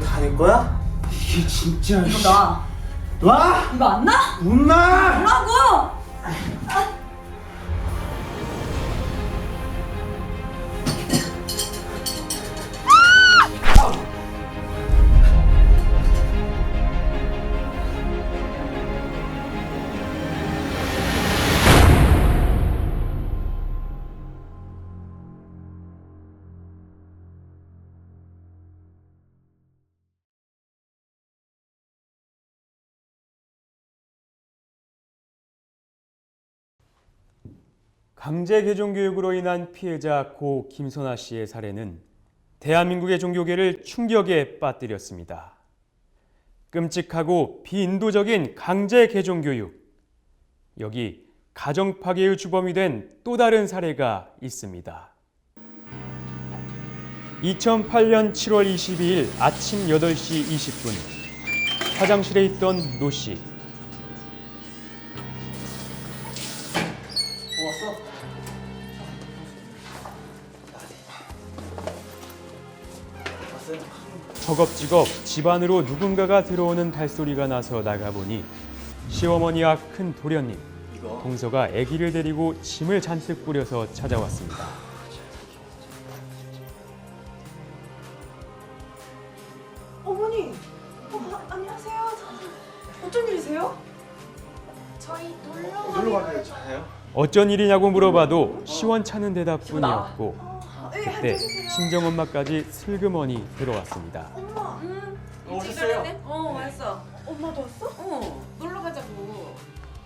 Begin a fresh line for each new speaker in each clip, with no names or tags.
다낼 거야? 이게 진짜.
이거 나.
와!
이거 안 나?
못나!
뭐라고?
강제 개종 교육으로 인한 피해자 고 김선아 씨의 사례는 대한민국의 종교계를 충격에 빠뜨렸습니다. 끔찍하고 비인도적인 강제 개종 교육. 여기 가정 파괴의 주범이 된 또 다른 사례가 있습니다. 2008년 7월 22일 아침 8시 20분 화장실에 있던 노 씨.
왔어요?
허겁지겁 집 안으로 누군가가 들어오는 발소리가 나서 나가보니 시어머니와 큰 도련님,
이거.
동서가 아기를 데리고 짐을 잔뜩 뿌려서 찾아왔습니다.
어머니. 어, 안녕하세요. 어쩐 일이세요?
저희 놀러
놀러
가기로
가기로 했잖아요.
어쩐 일이냐고 물어봐도 시원찮은 대답뿐이었고
예,
그때. 친정엄마까지 슬그머니 들어왔습니다.
엄마. 응.
어, 오셨어요?
어 왔어.
엄마도 왔어?
어 놀러 가자고.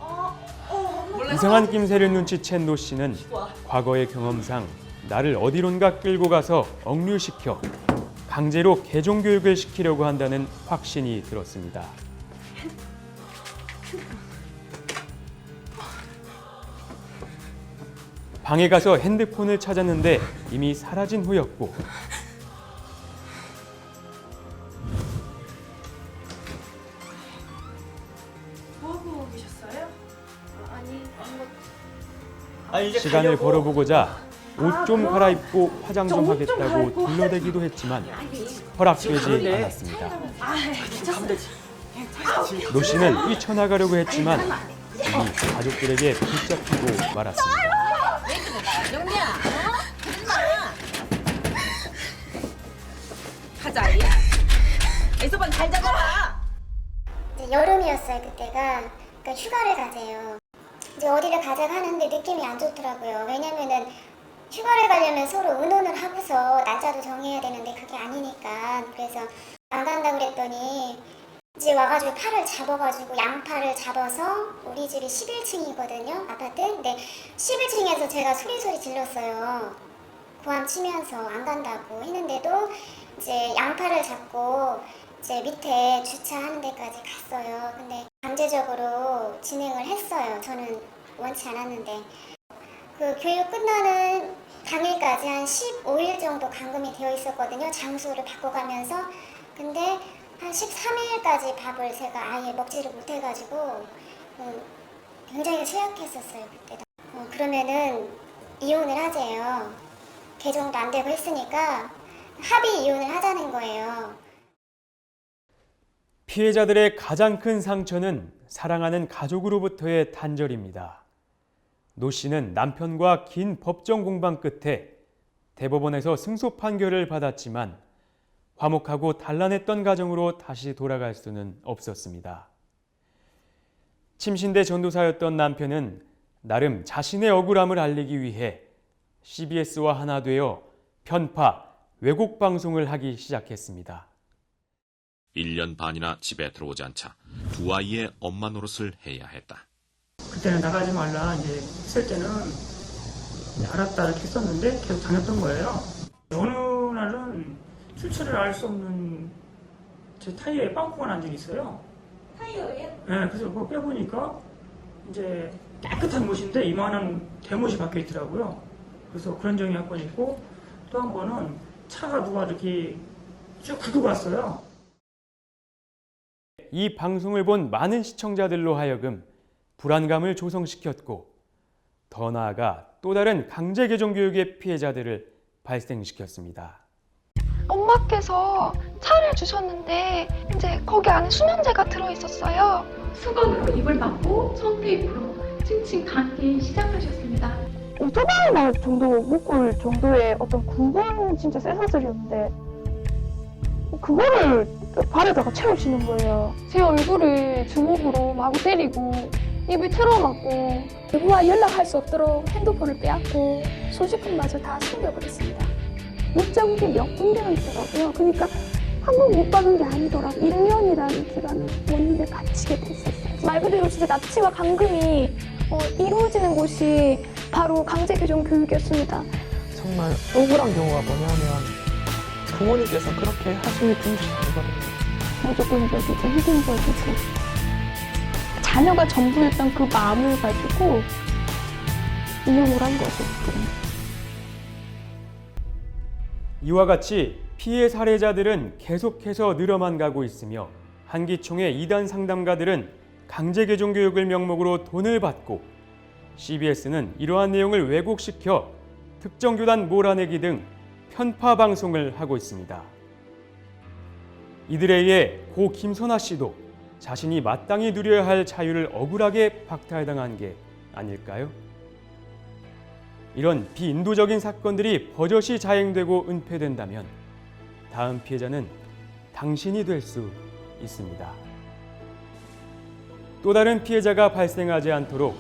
아, 어, 엄마.
이상한 낌새를 눈치챈 노 씨는
와.
과거의 경험상 나를 어디론가 끌고 가서 억류시켜 강제로 개종 교육을 시키려고 한다는 확신이 들었습니다. 방에 가서 핸드폰을 찾았는데 이미 사라진 후였고
뭐 하고 계셨어요? 아니 아무
아니 이제
시간을. 벌어보고자 옷좀
아,
갈아입고 화장 좀 하겠다고
갈아입고
둘러대기도 했지만 허락되지. 않았습니다.
아, 괜찮아.
가면 되지.
노 씨는 뛰쳐나가려고 했지만 이미 가족들에게 붙잡히고 말았습니다.
야. 애서방 잘 잡아라.
이제 여름이었어요 그때가. 그러니까 휴가를 가재요. 이제 어디를 가자고 하는데 느낌이 안 좋더라고요. 왜냐면은 휴가를 가려면 서로 의논을 하고서 날짜도 정해야 되는데 그게 아니니까. 그래서 안 간다 그랬더니 이제 와가지고 팔을 잡아가지고 양팔을 잡아서 우리 집이 11층이거든요 아파트. 근데 11층에서 제가 소리소리 질렀어요. 고함 치면서 안 간다고 했는데도 이제 양팔을 잡고 이제 밑에 주차하는 데까지 갔어요. 근데 강제적으로 진행을 했어요. 저는 원치 않았는데. 그 교육 끝나는 당일까지 한 15일 정도 감금이 되어 있었거든요. 장소를 바꿔가면서. 근데 한 13일까지 밥을 제가 아예 먹지를 못해가지고 음, 굉장히 취약했었어요. 그때. 어, 그러면은 이혼을 하재요. 개정도 안 되고 했으니까 합의 이혼을 하자는 거예요.
피해자들의 가장 큰 상처는 사랑하는 가족으로부터의 단절입니다. 노 씨는 남편과 긴 법정 공방 끝에 대법원에서 승소 판결을 받았지만 화목하고 단란했던 가정으로 다시 돌아갈 수는 없었습니다. 침신대 전도사였던 남편은 나름 자신의 억울함을 알리기 위해 CBS와 하나 되어 편파, 왜곡 방송을 하기 시작했습니다.
1년 반이나 집에 들어오지 않자 두 아이의 엄마 노릇을 해야 했다.
그때는 나가지 말라 이제 했을 때는 알았다 이렇게 했었는데 계속 다녔던 거예요. 어느 날은 출처를 알 수 없는 제 타이어에 빵꾸가 난 적이 있어요.
타이어예요?
네, 그래서 그거 빼보니까 이제 깨끗한 못인데 이만한 대못이 박혀 있더라고요. 그래서 그런 적이 한 번 있고 또 한 번은 차가 누가 이렇게 쭉 긁고 갔어요.
이 방송을 본 많은 시청자들로 하여금 불안감을 조성시켰고 더 나아가 또 다른 강제 개종 교육의 피해자들을 발생시켰습니다.
엄마께서 차를 주셨는데 이제 거기 안에 수면제가 들어 있었어요. 수건으로 입을 막고 청테이프로 칭칭 감기 시작하셨습니다.
오토바이 날 정도 묶을 정도의 어떤 굵은 진짜 쇠사슬이었는데 그거를 발에다가 채우시는 거예요. 제 얼굴을 주먹으로 마구 때리고 입을 틀어막고 누구와 연락할 수 없도록 핸드폰을 빼앗고 소지품마저 다 숨겨버렸습니다. 못게몇 군데가 있더라고요. 그러니까 한 번못 박은 게 아니더라고. 1년이라는 기간을 원인에 갇히게 됐었어요. 말 그대로 진짜 납치와 감금이 어, 이루어지는 곳이 바로 강제교정 교육이었습니다.
정말 억울한 경우가 뭐냐면 부모님께서 그렇게 하시는 분들이 아니거든요.
무조건적이고 희생적이고 자녀가 전부였던 그 마음을 가지고 이용을 한 것이거든요.
이와 같이 피해 사례자들은 계속해서 늘어만 가고 있으며 한기총의 이단 상담가들은 강제 개종 교육을 명목으로 돈을 받고 CBS는 이러한 내용을 왜곡시켜 특정 교단 몰아내기 등 편파 방송을 하고 있습니다. 이들에 의해 고 김선아 씨도 자신이 마땅히 누려야 할 자유를 억울하게 박탈당한 게 아닐까요? 이런 비인도적인 사건들이 버젓이 자행되고 은폐된다면 다음 피해자는 당신이 될 수 있습니다. 또 다른 피해자가 발생하지 않도록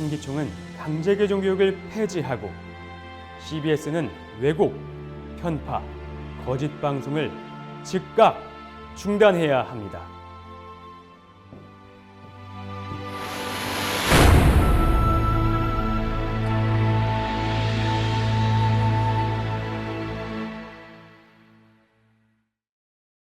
한기총은 강제개종 교육을 폐지하고 CBS는 왜곡, 편파, 거짓 방송을 즉각 중단해야 합니다.